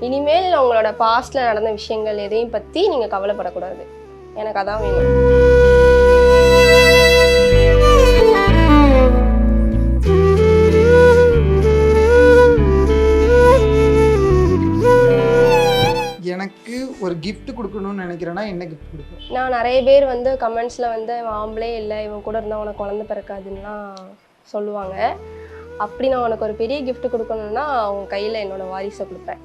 இனிமேல் உங்களோட பாஸ்ட்ல நடந்த விஷயங்கள் எதையும் பத்தி நீங்க கவலைப்படக்கூடாது. எனக்கு அதான் வேணும். எனக்கு ஒரு gift கொடுக்கணும்னு நினைக்கிறேன்னா என்ன gift கொடுப்பேன்? நான் நிறைய பேர் வந்து கமெண்ட்ஸ்ல வந்து இவன் ஆம்பளே இல்லை இவன் கூட இருந்தால் உனக்கு குழந்தை பிறக்காதுன்னுலாம் சொல்லுவாங்க. அப்படி நான் உனக்கு ஒரு பெரிய gift கொடுக்கணும்னா உன் கையில் என்னோட வாரிசை கொடுப்பேன்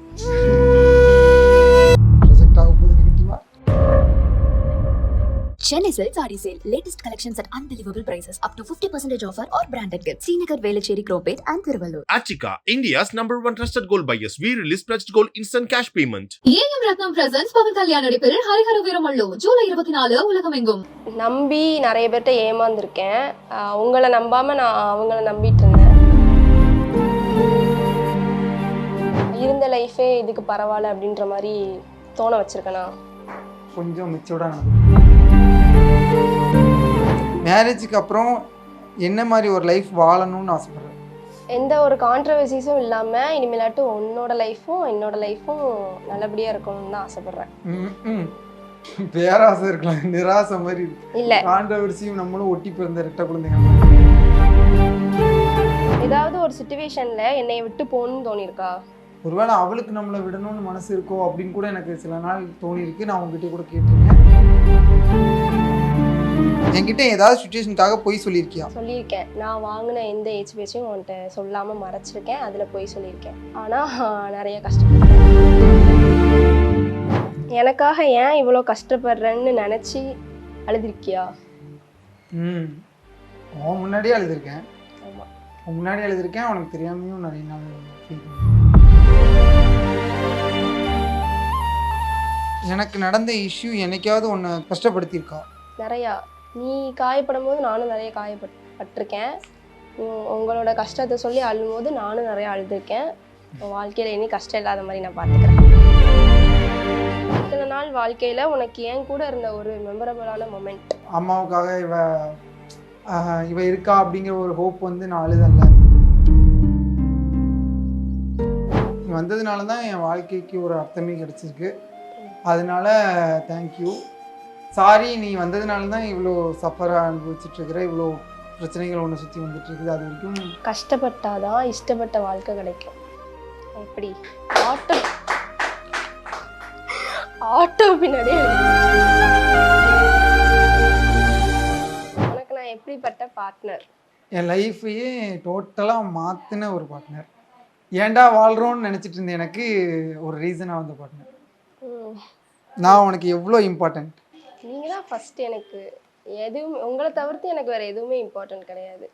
Chennai Silk Saree Sale. Latest collections at unbelievable prices. Up to 50% offer or branded gifts. Srinagar, Velachery, Cropate and Thiruvallur. Achika, India's number one trusted gold buyers. We release pledged gold instant cash payment. AM Ratnam presents Pawan Kalyan நடிப்பில் ஹரிஹர வீரமல்லு ஜூலை இருபத்தி நாலு உலகமெங்கும் நம்பி நிறைய பேர்கிட்ட ஏமாந்துருக்கேன் உங்களை நம்பாம நான் அவங்கள நம்பிட்டு இருந்த லைஃபே இதுக்கு பரவாயில்ல அப்படின்ற மாதிரி தோண வச்சிருக்கேனா? கொஞ்சம் மிச்சோட மேரேஜுக்கு அப்புறம் என்ன மாதிரி ஒரு லைஃப் வாழணும்னு ஆசைப்படுறேன் எந்த ஒரு கான்ட்ரவர்சிஸும் இல்லாமல் இனிமேலாட்டு உன்னோட லைஃப்பும் என்னோட லைஃப்பும் நல்லபடியாக இருக்கணும்னு தான் ஆசைப்பட்றேன். பேராசை இருக்கலாம். நிராசை மாதிரி இருக்கு. இல்லை. கான்ட்ரவர்சியும் நம்மளும் ஒட்டி பிறந்த ரெட்ட குழந்தைங்க. ஏதாவது ஒரு சுச்சுவேஷனில் என்னை விட்டு போகணும்னு தோணியிருக்கா? ஒருவேளை அவளுக்கு நம்மளை விடணும்னு மனசு இருக்கோ அப்படின்னு கூட எனக்கு சில நாள் தோணியிருக்கு. நான் உங்ககிட்ட கூட கேட்டிருக்கேன். என்கிட்ட ஏதாவது சுச்சுவேஷனுக்காக போய் சொல்லியிருக்கியா? சொல்லியிருக்கேன். நான் வாங்கின எந்த ஏஜ் பேச்சையும் உன்கிட்ட சொல்லாமல் மறைச்சிருக்கேன். அதில் போய் சொல்லியிருக்கேன். ஆனால் நிறைய கஷ்டப்பட்டேன். எனக்காக ஏன் இவ்வளோ கஷ்டப்படுறேன்னு நினச்சி அழுதுருக்கியா? ம். முன்னாடியே அழுதுருக்கேன். ஆமாம் உன் முன்னாடி எழுதிருக்கேன் உனக்கு தெரியாமையும் நிறைய நாள் எனக்கு நடந்த இஷ்யூ என்னைக்காவது உன்னை கஷ்டப்படுத்தியிருக்கா நிறையா. நீ காயப்படும் போது நானும் நிறைய காயப்பட் பட்டிருக்கேன் உ- உங்களோட கஷ்டத்தை சொல்லி அழும்போது நானும் நிறைய அழுதுருக்கேன். வாழ்க்கையில் இனி கஷ்டம் இல்லாத மாதிரி நான் பார்த்துக்கிறேன். இத்தனை நாள் வாழ்க்கையில் உனக்கு ஏன் கூட இருந்த ஒரு மெமரபிளான மொமெண்ட் அம்மாவுக்காக இவ இவ இருக்கா அப்படிங்கிற ஒரு ஹோப் வந்து நான் அழுதல்ல. வந்ததுனால தான் என் வாழ்க்கைக்கு ஒரு அர்த்தமே கிடைச்சிருக்கு. அதனால தேங்க்யூ சாரி நீ வந்ததுனால தான் இவ்வளோ சஃபராக அனுபவிச்சுட்டு இருக்கிற இவ்வளோ பிரச்சனைகள் ஒன்று சுற்றி வந்துட்டு இருக்குது. அது வரைக்கும் கஷ்டப்பட்டாதான் இஷ்டப்பட்ட வாழ்க்கை கிடைக்கும். எப்படி? ஆட்டோ. ஆட்டோ பின்னாடியே. உனக்கு நான் எப்படிப்பட்ட பார்ட்னர் என் லைஃப்பையே டோட்டலாக மாற்றின ஒரு பார்ட்னர் ஏன்டா வாழ்கிறோன்னு நினச்சிட்டு இருந்தேன் எனக்கு ஒரு ரீசனாக வந்த பார்ட்னர் நான் உனக்கு எவ்வளோ இம்பார்ட்டன்ட் நீங்க தான் ஃபர்ஸ்ட் எனக்கு எதுவும் உங்களை தவிர்த்து எனக்கு வேற எதுவுமே இம்பார்ட்டன்ட் கிடையாது.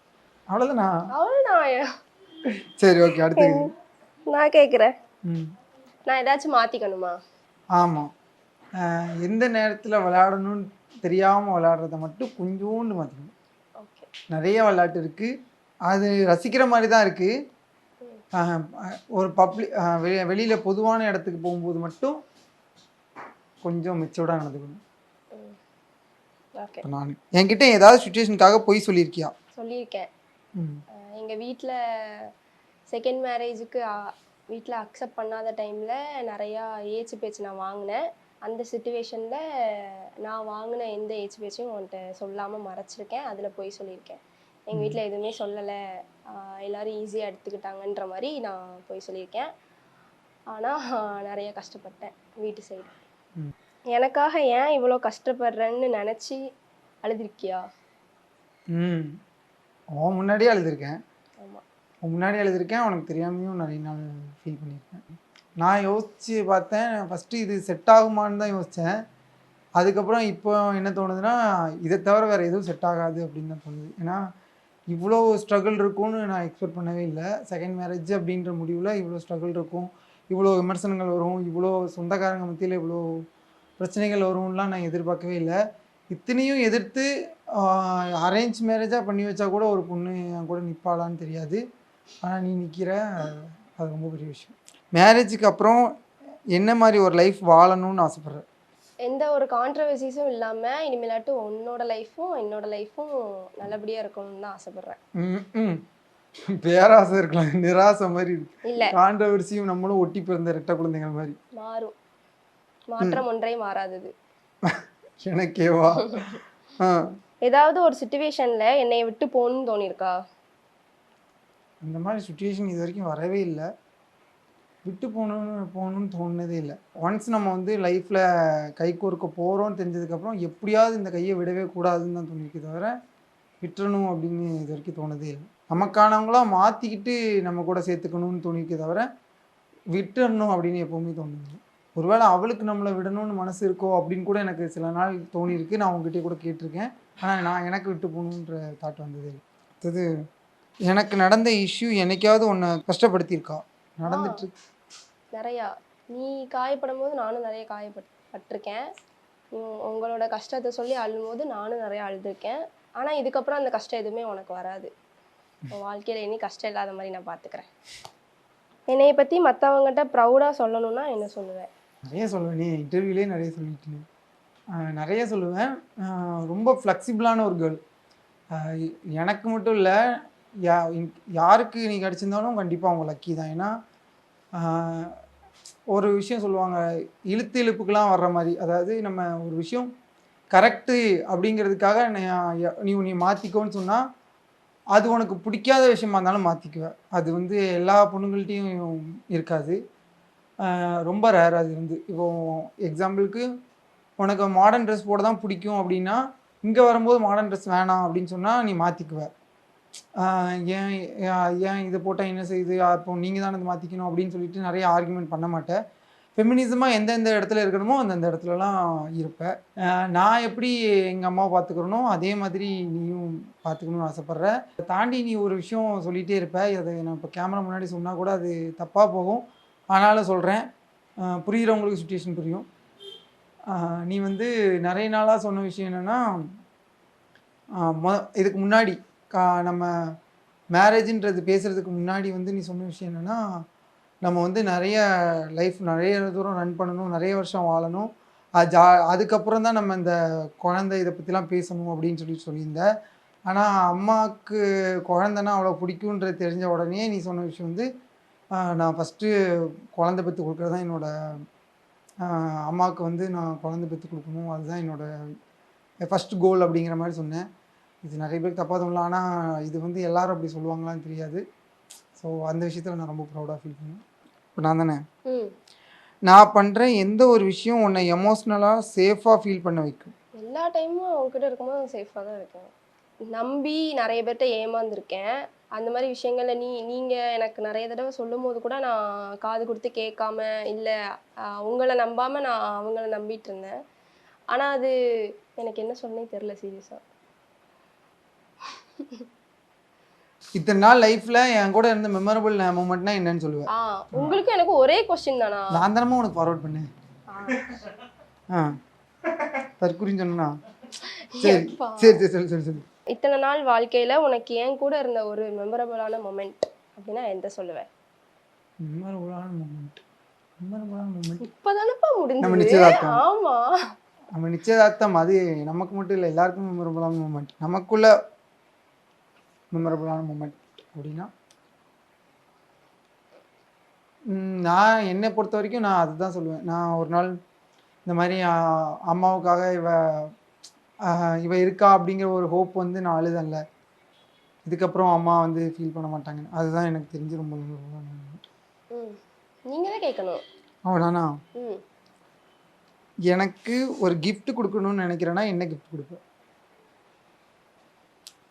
அவ்வளோதானா அவ்வளோதான் சரி ஓகே அடுத்து. நான் கேட்குறேன் நான் ஏதாச்சும் மாத்திக்கணுமா? ஆமாம் எந்த நேரத்தில் விளையாடணும்னு தெரியாமல் விளையாடுறத மட்டும் கொஞ்சோண்டு மாற்றிக்கணும் ஓகே நிறைய விளையாட்டு இருக்குது அது ரசிக்கிற மாதிரி தான் இருக்குது ஒரு பப்ளிக் வெளியில் பொதுவான இடத்துக்கு போகும்போது மட்டும் கொஞ்சம் மெச்சூர்டாக நடந்துக்கணும். நான் என்கிட்ட ஏதாவது சுச்சுவேஷனுக்காக போய் சொல்லியிருக்கியா? சொல்லியிருக்கேன். ம். அஹ் எங்க வீட்டில் செகண்ட் மேரேஜுக்கு வீட்டில் அக்செப்ட் பண்ணாத டைமில் நிறையா ஏச்சு பேச்சு நான் வாங்கினேன். அந்த சுச்சுவேஷனில் நான் வாங்கின எந்த ஏச்சு பேச்சையும் உன்கிட்ட சொல்லாமல் மறைச்சிருக்கேன். அதில் போய் சொல்லியிருக்கேன். எங்கள் வீட்டில் எதுவுமே சொல்லலை. எல்லோரும் ஈஸியாக எடுத்துக்கிட்டாங்கன்ற மாதிரி நான் போய் சொல்லியிருக்கேன். ஆனால் நிறைய கஷ்டப்பட்டேன் வீட்டு சைடு. எனக்காக ஏன் இவ்வளோ கஷ்டப்படுறேன்னு நினச்சி அழுதுருக்கியா? ம். உன் முன்னாடியே எழுதியிருக்கேன் ஆமாம் உன் முன்னாடி எழுதியிருக்கேன் உனக்கு தெரியாமையும் நிறைய நாள் ஃபீல் பண்ணியிருக்கேன் நான் யோசித்து பார்த்தேன். ஃபஸ்ட்டு இது செட் ஆகுமான்னு தான் யோசித்தேன் அதுக்கப்புறம் இப்போ என்ன தோணுதுன்னா இதை தவிர வேறு எதுவும் செட் ஆகாது அப்படின்னு தான் தோணுது. ஏன்னா இவ்வளோ ஸ்ட்ரகிள் இருக்கும்னு நான் எக்ஸ்பெக்ட் பண்ணவே இல்லை. செகண்ட் மேரேஜ் அப்படின்ற முடிவில் இவ்வளோ ஸ்ட்ரகிள் இருக்கும். இவ்வளோ விமர்சனங்கள் வரும் இவ்வளோ சொந்தக்காரங்க மத்தியில் இவ்வளோ பிரச்சனைகள் வரும்லாம் நான் எதிர்பார்க்கவே இல்லை. இத்தனையும் எதிர்த்து அரேஞ்ச் மேரேஜாக பண்ணி வச்சா கூட ஒரு பொண்ணு என் கூட நிற்பாளான்னு தெரியாது. ஆனால் நீ நிற்கிற அது ரொம்ப பெரிய விஷயம். மேரேஜுக்கு அப்புறம் என்ன மாதிரி ஒரு லைஃப் வாழணும்னு ஆசைப்பட்றேன் எந்த ஒரு கான்ட்ரவர்சிஸும் இல்லாமல் இனிமேலாட்டு உன்னோட லைஃப்பும் என்னோட லைஃப்பும் நல்லபடியாக இருக்கணும்னு தான் ஆசைப்பட்றேன். ம் ம். பேராசை இருக்கலாம் நிராசை மாதிரி இருக்கு. இல்ல. கான்ட்ரவர்சியும் நம்மளும் ஒட்டி பிறந்த ரெட்டை குழந்தைகள் மாதிரி. மாறும். மாற்றம் ஒன்றே மாறாதது. எனக்கேவா? ஏதாவது ஒரு சுச்சுவேஷன்ல என்னை விட்டு போகணும்னு தோணியிருக்கா? அந்த மாதிரி சுச்சுவேஷன் இது வரைக்கும் வரவே இல்லை. விட்டு போகணும்னு போகணும்னு தோணுனதே இல்லை. ஒன்ஸ் நம்ம வந்து லைஃப்பில் கை கோர்க்க போகிறோம்னு தெரிஞ்சதுக்கப்புறம் எப்படியாவது இந்த கையை விடவே கூடாதுன்னு தான் தோணிருக்கு தவிர விட்டுறணும் அப்படின்னு இது வரைக்கும் தோணுதே இல்லை. நமக்கானவங்களா மாற்றிக்கிட்டு நம்ம கூட சேர்த்துக்கணும்னு தோணிருக்கே தவிர விட்டுறணும் அப்படின்னு எப்போவுமே தோணுது. ஒருவேளை அவளுக்கு நம்மளை விடணும்னு மனசு இருக்கோ அப்படின்னு கூட எனக்கு சில நாள் தோணியிருக்கு. நான் உங்ககிட்ட கூட கேட்டிருக்கேன். ஆனால் நான் எனக்கு விட்டு போகணுன்ற தாட் வந்தது அடுத்தது எனக்கு நடந்த இஷ்யூ என்னைக்காவது ஒன்று கஷ்டப்படுத்தியிருக்கா? நடந்துட்டு நிறையா. நீ காயப்படும் போது நானும் நிறைய காயப்பட் பட்டிருக்கேன் உங்களோட கஷ்டத்தை சொல்லி அழும்போது நானும் நிறைய அழுதுருக்கேன். ஆனால் இதுக்கப்புறம் அந்த கஷ்டம் எதுவுமே உனக்கு வராது. உன் வாழ்க்கையில் இனி கஷ்டம் இல்லாத மாதிரி நான் பார்த்துக்கிறேன் என்னைய பற்றி மற்றவங்ககிட்ட ப்ரௌடாக சொல்லணும்னா என்ன சொல்லுவேன்? நிறைய சொல்லுவேன். நீ இன்டர்வியூலே நிறைய சொல்லிட்டு. நிறைய சொல்லுவேன். ரொம்ப ஃப்ளெக்சிபிளான ஒரு கேர்ள் எனக்கு மட்டும் இல்லை யா யாருக்கு நீ கிடச்சிருந்தாலும் கண்டிப்பாக அவங்க லக்கி தான். ஏன்னா ஒரு விஷயம் சொல்லுவாங்க இழுத்து இழுப்புக்கெலாம் வர்ற மாதிரி. அதாவது நம்ம ஒரு விஷயம் கரெக்டு அப்படிங்கிறதுக்காக நான் நீ உன்னை மாற்றிக்கோன்னு சொன்னால் அது உனக்கு பிடிக்காத விஷயமா இருந்தாலும் மாற்றிக்குவேன் அது வந்து எல்லா பொண்ணுங்கள்ட்டையும் இருக்காது. ரொம்ப ரேர் அது வந்து இப்போ எக்ஸாம்பிளுக்கு உனக்கு மாடர்ன் ட்ரெஸ் போட தான் பிடிக்கும் அப்படின்னா இங்கே வரும்போது மாடர்ன் ட்ரெஸ் வேணாம் அப்படின்னு சொன்னால் நீ மாற்றிக்குவ ஏன் ஏன் இதை போட்டால் என்ன செய்யுது? அப்போ நீங்கள் தான் இதை மாற்றிக்கணும் அப்படின்னு சொல்லிட்டு நிறைய ஆர்குமெண்ட் பண்ண மாட்டேன் ஃபெமினிசமாக எந்தெந்த இடத்துல இருக்கணுமோ அந்தந்த இடத்துலலாம் இருப்பேன் நான் எப்படி எங்கள் அம்மாவை பார்த்துக்கிறனோ அதே மாதிரி நீயும் பார்த்துக்கணும்னு ஆசைப்பட்ற. தாண்டி நீ ஒரு விஷயம் சொல்லிகிட்டே இருப்ப. அதை நான் இப்போ கேமரா முன்னாடி சொன்னால் கூட அது தப்பாக போகும். ஆனாலும் சொல்கிறேன் புரிகிறவங்களுக்கு சுச்சுவேஷன் புரியும். நீ வந்து நிறைய நாளாக சொன்ன விஷயம் என்னென்னா மொ இதுக்கு முன்னாடி கா நம்ம மேரேஜின்றது பேசுகிறதுக்கு முன்னாடி வந்து நீ சொன்ன விஷயம் என்னென்னா நம்ம வந்து நிறைய லைஃப் நிறைய தூரம் ரன் பண்ணணும் நிறைய வருஷம் வாழணும். அது ஜா அதுக்கப்புறம் தான் நம்ம இந்த குழந்தை இதை பற்றிலாம் பேசணும் அப்படின்னு சொல்லி சொல்லியிருந்தேன் ஆனால் அம்மாவுக்கு குழந்தைன்னா அவ்வளோ பிடிக்குன்றது தெரிஞ்ச உடனே நீ சொன்ன விஷயம் வந்து நான் ஃபஸ்ட்டு குழந்தை பெற்று கொடுக்குறது தான் என்னோட அம்மாவுக்கு வந்து நான் குழந்தை பெற்று கொடுக்கணும். அதுதான் என்னோடய ஃபஸ்ட் கோல் அப்படிங்கிற மாதிரி சொன்னேன். இது நிறைய பேருக்கு தப்பாக தோணலாம் ஆனால் இது வந்து எல்லோரும் அப்படி சொல்லுவாங்களான்னு தெரியாது. ஸோ அந்த விஷயத்தில் நான் ரொம்ப ப்ரௌடாக ஃபீல் பண்ணேன். இப்போ நான் தானே? நான் பண்ணுற எந்த ஒரு விஷயம் உன்னை எமோஷ்னலாக சேஃபாக ஃபீல் பண்ண வைக்கும். எல்லா டைமும் அவங்ககிட்ட இருக்கும்போது சேஃபாக தான் இருக்கேன். நம்பி நிறைய பேர்கிட்ட ஏமாந்துருக்கேன். அந்த மாதிரி விஷயங்கள்ல நீ நீங்கள் எனக்கு நிறைய தடவை சொல்லும் போது கூட நான் காது கொடுத்து கேட்காம இல்லை உங்களை நம்பாமல் நான் அவங்கள நம்பிட்டு இருந்தேன். ஆனால் அது எனக்கு என்ன சொன்னே தெரில சீரியஸாக இத்தனை நாள் லைஃப்பில் என் கூட இருந்த மெமரபிள் மூமெண்ட்னா என்னன்னு சொல்லுவேன். ஆ உங்களுக்கும் எனக்கும் ஒரே கொஸ்டின் தானா? நான் தானமா உனக்கு ஃபார்வர்ட் பண்ணேன். ஆ. தற்குறின்னு சொன்னா சரி. சரி சரி சொல்லு சொல்லு இத்தனை நாள் வாழ்க்கையில உனக்கு என் கூட இருந்த ஒரு மெமரபிளான மொமெண்ட் அப்படின்னா எந்த சொல்லுவேன். மெமரபுளான மூமெண்ட் மெமரபுளான மூமெண்ட் இப்பதானப்பா நம்ம முடிஞ்சது நிச்சயதார்த்தம். ஆமா. நம்ம நிச்சயதார்த்தம் அது நமக்கு மட்டும் இல்லை எல்லாருக்கும் மெமரபுளான மூமெண்ட் நமக்குள்ள மெமரபுளான மூமெண்ட் அப்படின்னா நான் என்னை பொறுத்த வரைக்கும் நான் அதுதான் சொல்லுவேன். நான் ஒரு நாள் இந்த மாதிரி அம்மாவுக்காக இவ இவ இருக்கா அப்படிங்கிற ஒரு ஹோப் வந்து நான் அழுதன்ல. இதுக்கப்புறம் அம்மா வந்து ஃபீல் பண்ண மாட்டாங்க. அதுதான் எனக்கு தெரிஞ்சு ரொம்ப memorable ஆன moment. ம். நீங்க தான் கேட்கணும். அவ்வளோதானா ம். எனக்கு ஒரு gift கொடுக்கணும்னு நினைக்கிறேன்னா என்ன gift கொடுப்பேன்?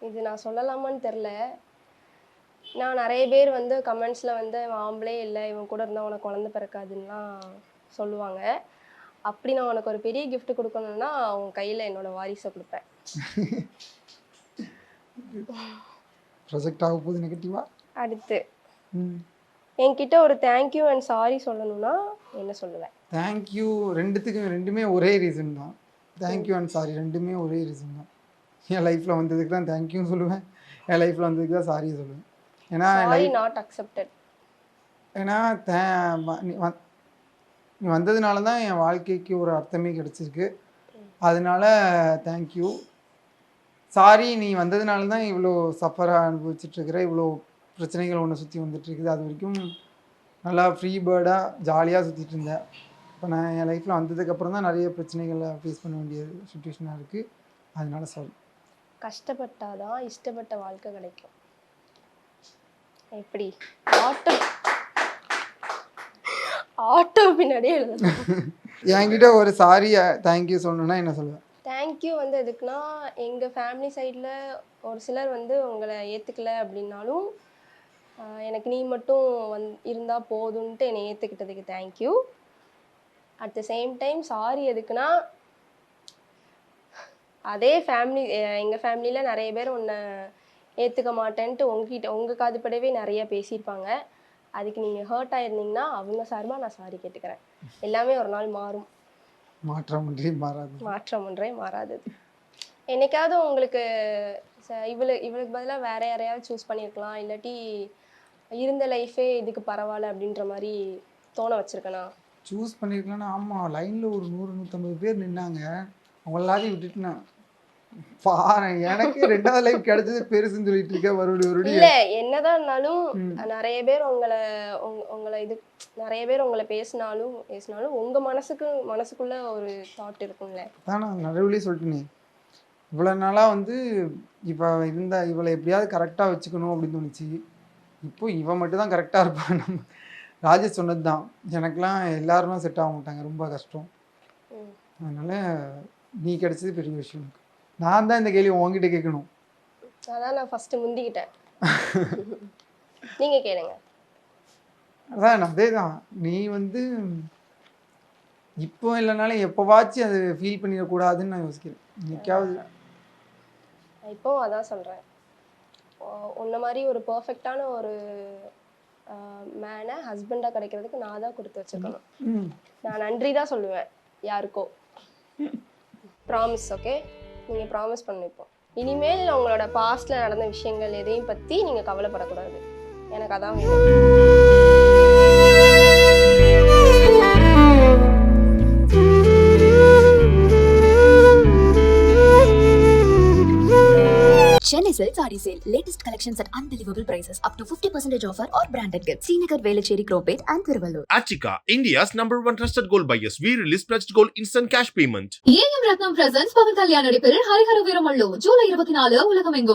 இது நான் சொல்லலாமான்னு தெரில நான் நிறைய பேர் வந்து கமெண்ட்ஸில் வந்து இவன் ஆம்பளே இல்லை இவன் கூட இருந்தால் உனக்கு குழந்தை பிறக்காதுன்னெலாம் சொல்லுவாங்க. அப்படி நான் உனக்கு ஒரு பெரிய gift கொடுக்கணும்னா உன் கையில் என்னோட வாரிசை கொடுப்பேன். ப்ரொஜெக்ட் ஆக போகுது நெகட்டிவா அடுத்து. என்கிட்ட ஒரு தேங்க்யூ அண்ட் சாரி சொல்லணும்னா என்ன சொல்லுவேன்? தேங்க்யூ ரெண்டுத்துக்கும் ரெண்டுமே ஒரே ரீசன் தான். தேங்க்யூ அண்ட் சாரி ரெண்டுமே ஒரே ரீசன் தான். என் லைஃப்பில் வந்ததுக்கு தான் தேங்க்யூன்னு சொல்லுவேன். என் லைஃப்பில் வந்ததுக்கு தான் சாரி சொல்லுவேன். ஏன்னா நாட் அக்செப்டட் ஏன்னா நீ வந் நீ வந்ததுனால தான் என் வாழ்க்கைக்கு ஒரு அர்த்தமே கிடச்சிருக்கு. அதனால தேங்க்யூ சாரி நீ வந்ததுனால தான் இவ்வளோ சஃபராக அனுபவிச்சுட்ருக்கிற இவ்வளோ பிரச்சனைகள் ஒன்று சுற்றி வந்துட்டு இருக்குது அது வரைக்கும் நல்லா ஃப்ரீ பேர்டாக ஜாலியாக சுற்றிட்டு இருந்தேன் இப்போ நான் என் லைஃப்பில் வந்ததுக்கப்புறம் தான் நிறைய பிரச்சனைகளை ஃபேஸ் பண்ண வேண்டிய சுச்சுவேஷனாக இருக்குது அதனால சாரி கஷ்டப்பட்டாதான் இஷ்டப்பட்ட வாழ்க்கை கிடைக்கும். எப்படி? ஆட்டோ. ஆட்டோ பின்னாடியே எழுதணும் என்கிட்ட ஒரு சாரி தேங்க்யூ சொல்லணுன்னா என்ன சொல்லுவேன்? தேங்க்யூ வந்து எதுக்குன்னா எங்கள் ஃபேமிலி சைடில் ஒரு சிலர் வந்து உங்களை ஏற்றுக்கல அப்படின்னாலும் எனக்கு நீ மட்டும் வந் இருந்தால் போதும்ன்ட்டு என்னை ஏற்றுக்கிட்டதுக்கு thank you at the same time sorry எதுக்குன்னா அதே ஃபேமிலி எங்கள் ஃபேமிலியில் நிறைய பேர் உன்னை ஏற்றுக்க மாட்டேன்ட்டு உங்ககிட்ட உங்கள் காதுபடவே நிறைய பேசியிருப்பாங்க. அதுக்கு நீங்கள் ஹர்ட் ஆயிருந்தீங்கன்னா அவங்க சார்பாக நான் சாரி கேட்டுக்கிறேன். எல்லாமே ஒரு நாள் மாறும். மாற்றம் ஒன்றே மாறாது. மாற்றம் ஒன்றே மாறாதது என்னைக்காவது உங்களுக்கு இவளு இவளுக்கு பதிலாக வேற யாரையாவது சூஸ் பண்ணியிருக்கலாம் இல்லாட்டி இருந்த லைஃபே இதுக்கு பரவாயில்ல அப்படின்ற மாதிரி தோண வச்சிருக்கனா? சூஸ் பண்ணியிருக்கலாம்னா ஆமாம் லைனில் ஒரு நூறு நூற்றம்பது பேர் நின்னாங்க. அவங்க எல்லாரையும் விட்டுட்டு நான் எனக்கு ரெண்டாவது லைஃப் கிடைச்சது பெருசுன்னு சொல்லிட்டு இருக்க மறுபடி இல்ல மறுபடியும் என்னதான் இருந்தாலும். நிறைய பேர் உங்களை உங்க- உங்களை இது நிறைய பேர் உங்களை பேசினாலும் பேசினாலும் உங்க மனசுக்கு மனசுக்குள்ள ஒரு தாட் இருக்கும்ல. அதான் நான் நடுவுலேயே சொல்லிட்டேனே. இவ்வளோ நாளாக வந்து இப்போ இருந்த இவளை எப்படியாவது கரெக்டாக வச்சுக்கணும் அப்படின்னு தோணுச்சு. இப்போ இவன் மட்டும் தான் கரெக்டாக இருப்பான் நம்ம ராஜேஷ் சொன்னது தான் எனக்கெலாம் எல்லாருமே செட் ஆக மாட்டாங்க. ரொம்ப கஷ்டம். அதனால நீ கிடைச்சது பெரிய விஷயம். எனக்கு நான் தான் இந்த கேள்வி உன்கிட்ட கேட்கணும். அதான் நான் ஃபர்ஸ்ட் முந்திக்கிட்டேன். நீங்க கேளுங்க. அதான் அதே தான் நீ வந்து இப்போ இல்லைனாலும் எப்போவாச்சும் அது ஃபீல் பண்ணிடக்கூடாதுன்னு நான் யோசிக்கிறேன். இன்னைக்காவது. இப்போவும் அதான் சொல்கிறேன் உன்ன மாதிரி ஒரு பர்ஃபெக்டான ஒரு மேனை ஹஸ்பண்டாக கிடைக்கிறதுக்கு நான் தான் கொடுத்து வச்சிருக்கணும் நான் நன்றி தான் சொல்லுவேன் யாருக்கோ. ப்ராமிஸ் ஓகே நீங்கள் ப்ராமிஸ் பண்ணிப்போம் இனிமேல் உங்களோட பாஸ்ட்டில் நடந்த விஷயங்கள் எதையும் பற்றி நீங்கள் கவலைப்படக்கூடாது. எனக்கு அதான் வேணும். Chennai Silk Saree Sale. Latest collections at unbelievable prices. Up to 50% offer or branded gifts. Srinagar, Velachery, Cropate and Thiruvallur. Achika, India's number one trusted gold buyers. We release pledged gold instant cash payment. AM Ratnam presents Pawan Kalyan நடிப்பில் ஹரிஹர வீரமல்லு ஜூலை இருபத்தி நாலு உலகமெங்கும்